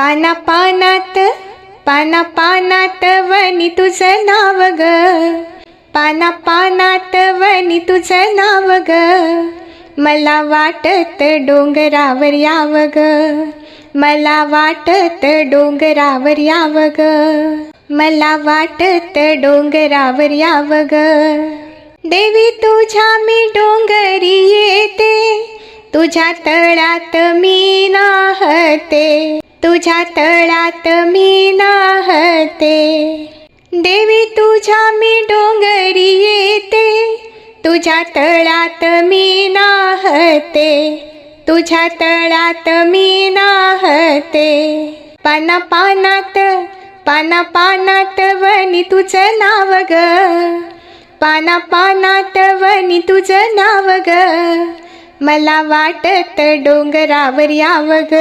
पाना पानात पाना पानात वनी तुझं नाव ग. पाना पानात वनी तुझं नाव ग. मला वाटत डोंगरावर याव ग. मला वाटत डोंगरावर याव ग. मला वाटत डोंगरावर याव ग. देवी तुझ्या मी डोंगरी येते. तुझ्या तळ्यात मी नाहते. तुझ्या तळात मी नाहते. देवी तुझ्या मी डोंगरी येते. तुझ्या तळात मी नाहते. तुझ्या तळात मी नाहते. पाना पानात पाना पानात वनी तुझं नाव ग. पाना पानात वनी तुझं नाव ग. मला वाटत डोंगरावर यावं ग.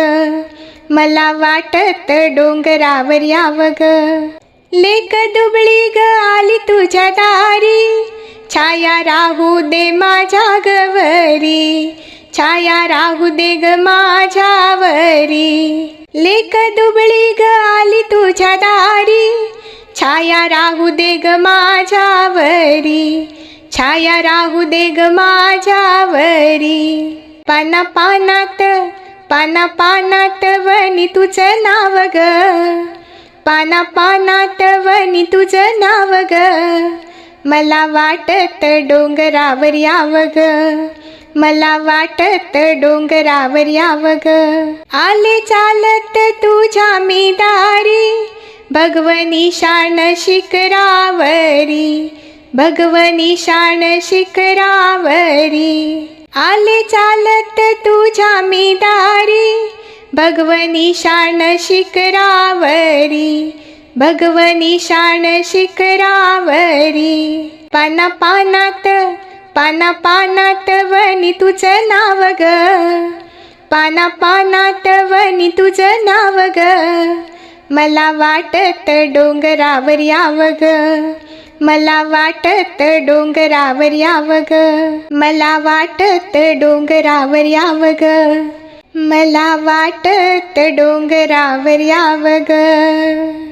मला वाटत डोंगरावर याव ग. लेक दुबळी ग आली तुझ्या दारी. छाया राहू दे माझ्या गवरी. छाया राहू दे ग माझ्यावरी लेक दुबळी ग आली तुझ्या दारी. छाया राहू दे ग माझ्यावरी छाया राहू दे ग माझ्यावरी पाना पानात पाना पानात वनी तुझं नाव ग. पाना पानात वनी तुझं नाव ग. मला वाटत डोंगरावर याव ग. मला वाटत डोंगरावर याव ग. आले चालत तुझ्या मी दारी भगवनी शान शिखरावरी भगवनी शान शिखरावरी. आले चालत तू भगवनी शान शिखरावरी भगवनी शान शिखरावरी. पाना पानात पाना पानात वनी तुझं नाव ग. पाना पानात वनी तुझं नाव ग. मला वाटत डोंगरावर याव ग. मला वाटत डोंगरावर याव ग. मला वाटत डोंगरावर याव ग. मला वाटत डोंगरावर याव ग.